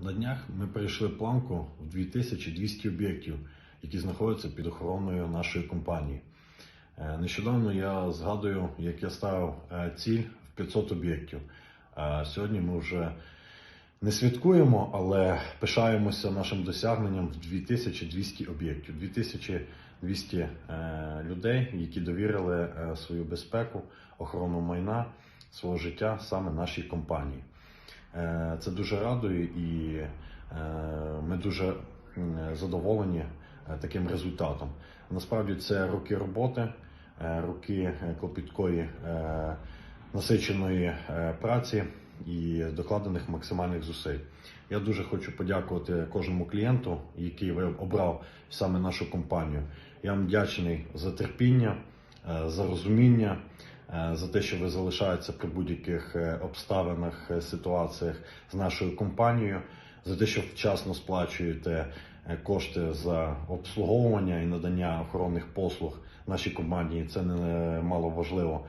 На днях ми перейшли планку в 2200 об'єктів, які знаходяться під охороною нашої компанії. Е, Нещодавно я згадую, як я ставив е, ціль в 500 об'єктів. Е, Сьогодні ми вже не святкуємо, але пишаємося нашим досягненням в 2200 об'єктів. 2200 е, людей, які довірили свою безпеку, охорону майна, свого життя саме нашій компанії. Е, Це дуже радує і е, ми дуже задоволені е, таким результатом. Насправді це роки роботи, роки клопіткої насиченої праці і докладених максимальних зусиль. Я дуже хочу подякувати кожному клієнту, який обрав саме нашу компанію. Я вам вдячний за терпіння, за розуміння, за те, що ви залишаєтеся при будь-яких е, обставинах, е, ситуаціях з нашою компанією, за те, що вчасно сплачуєте е, кошти за обслуговування і надання охоронних послуг нашій компанії. Це не мало важливо.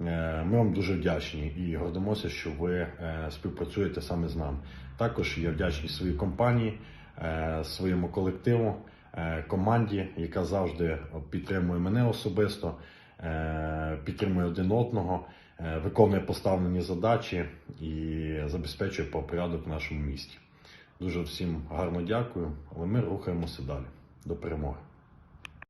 Е, Ми вам дуже вдячні і гордимося, що ви е, співпрацюєте саме з нами. Також я вдячний своїй компанії, е, своєму колективу, е, команді, яка завжди підтримує мене особисто, е, підтримує один одного, е, виконує поставлені задачі і забезпечує порядок в нашому місті. Дуже всім гарно дякую, але ми рухаємося далі. До перемоги.